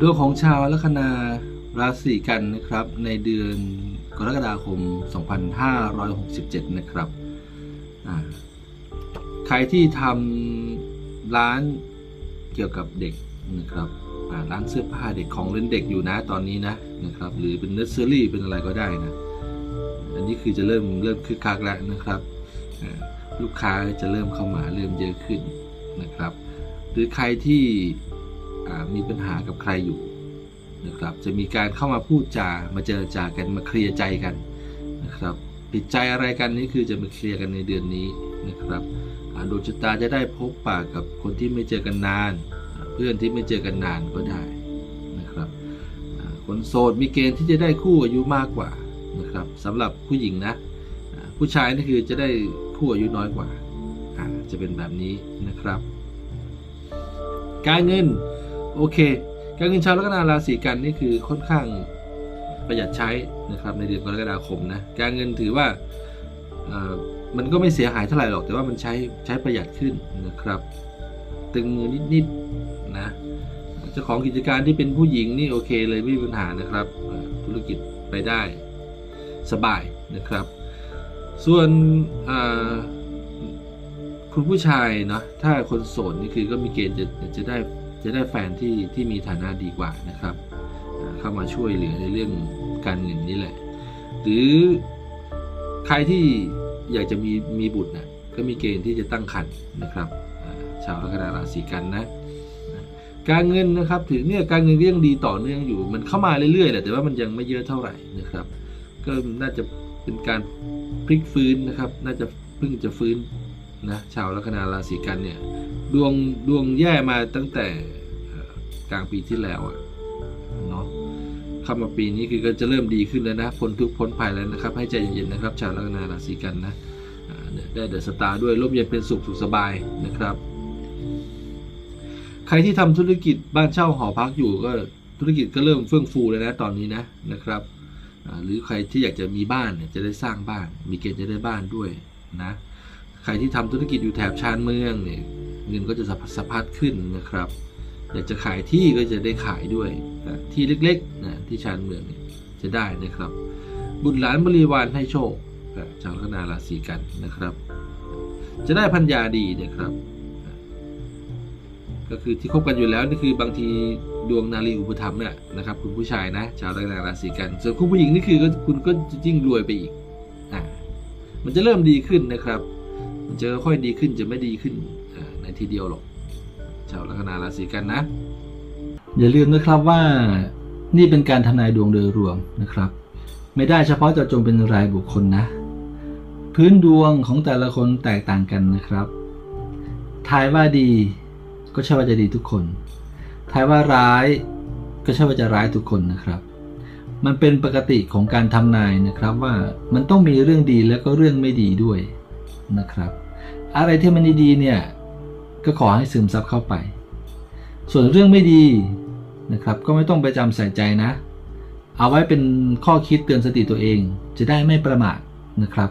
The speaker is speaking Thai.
ดวงของชาวลัคนาราศีกันนะครับ ในเดือนกรกฎาคม 2567 นะครับใครที่ทำร้านเกี่ยวกับเด็กนะครับร้านเสื้อผ้าเด็กของเล่นเด็กอยู่นะตอนนี้นะนะครับ หรือเป็นเนสเซอรี่เป็นอะไรก็ได้นะ อันนี้คือจะเริ่มเริ่มคึกคักแล้วนะครับลูกค้าจะเริ่มเข้ามาเริ่มเยอะขึ้นนะครับ หรือใครที่ มีปัญหากับใครอยู่นะครับจะมีการเข้ามาพูดจามาเจรจากันมาเคลียร์ใจกันนะครับผิดใจอะไรกันนี่คือจะมาเคลียร์กันในเดือนนี้นะครับดวงชะตาจะได้พบปะกับคนที่ไม่เจอกันนาน เพื่อนที่ไม่เจอกันนานก็ได้นะครับคนโสดมีเกณฑ์ที่จะได้คู่อายุมากกว่านะครับสำหรับผู้หญิงนะผู้ชายนี่คือจะได้คู่อายุน้อยกว่าอ่าจะเป็นแบบนี้นะครับ การเงิน โอเค การเงินชาวลัคนาราศีกันนี่คือค่อนข้างประหยัดใช้นะครับในเดือนกรกฎาคมนะการเงินถือว่ามันก็ไม่เสียหายเท่าไหร่หรอก แต่ว่ามันใช้ใช้ประหยัดขึ้นนะครับตึงมือนิดๆนะเจ้าของกิจการที่เป็นผู้หญิงนี่โอเคเลยไม่มีปัญหานะครับธุรกิจไปได้สบายนะครับ ส่วนคุณผู้ชายเนาะถ้าคนโสดนี่คือก็มีเกณฑ์จะจะได้ จะได้แฟนที่ที่มีฐานะดีกว่านะครับ เข้ามาช่วยเหลือในเรื่องการเงินนี่แหละ หรือใครที่อยากจะมีมีบุตรนะก็มีเกณฑ์ที่จะตั้งครรภ์นะครับชาวลัคนาราศีกันนะ การเงินนะครับถึงเนี่ยการเงินก็ยังดีต่อเนื่องอยู่ มันเข้ามาเรื่อยๆแหละแต่ว่ามันยังไม่เยอะเท่าไหร่นะครับ ก็น่าจะเป็นการพลิกฟื้นนะครับ น่าจะเพิ่งจะฟื้น นะชาวลัคนาราศีกันเนี่ยดวงดวงแย่มาตั้งแต่กลางปีที่แล้วอะเนาะเข้ามาปีนี้คือก็จะเริ่มดีขึ้นแล้วนะพ้นทุกพ้นภัยแล้วนะครับ ให้ใจเย็นๆนะครับ ชาวลัคนาราศีกันนะเนี่ยได้เดอะสตาร์ด้วยร่มเย็นเป็นสุขสุขสบายนะครับ ใครที่ทำธุรกิจบ้านเช่าหอพักอยู่ก็ธุรกิจก็เริ่มเฟื่องฟูแล้วนะตอนนี้นะนะครับหรือใครที่อยากจะมีบ้านเนี่ยจะได้สร้างบ้าน มีเกณฑ์จะได้บ้านด้วยนะ รที่ทำธุรกิจอยู่แถบชานเมืองเนี่ยเงินก็จะสะพัดขึ้นนะครับ อยากจะขายที่ก็จะได้ขายด้วยนะที่เล็กๆนะที่ชานเมืองเนี่ยจะได้นะครับ บุตรหลานบริวารให้โชคชาวลัคนาราศีกันนะครับ จะได้พัญญาดีนะครับ ก็คือที่คบกันอยู่แล้วนี่คือบางทีดวงนารีอุปถัมภ์เนี่ยนะครับ คุณผู้ชายนะชาวลัคนาราศีกัน ส่วนคุณผู้หญิงนี่คือก็คุณก็จะยิ่งรวยไปอีกอ่ามันจะเริ่มดีขึ้นนะครับ จะค่อยดีขึ้นจะไม่ดีขึ้นในทีเดียวหรอกชาวลัคนาราศีกันนะ อย่าลืมนะครับว่านี่เป็นการทำนายดวงโดยรวมนะครับ ไม่ได้เฉพาะเจาะจงเป็นรายบุคคลนะ พื้นดวงของแต่ละคนแตกต่างกันนะครับทายว่าดีก็ใช่ว่าจะดีทุกคนทายว่าร้ายก็ใช่ว่าจะร้ายทุกคนนะครับ มันเป็นปกติของการทำนายนะครับว่ามันต้องมีเรื่องดีแล้วก็เรื่องไม่ดีด้วย นะครับ อะไรที่มันดีๆเนี่ยก็ขอให้ซึมซับเข้าไป ส่วนเรื่องไม่ดีนะครับ ก็ไม่ต้องไปจำใส่ใจนะ เอาไว้เป็นข้อคิดเตือนสติตัวเอง จะได้ไม่ประมาทนะครับ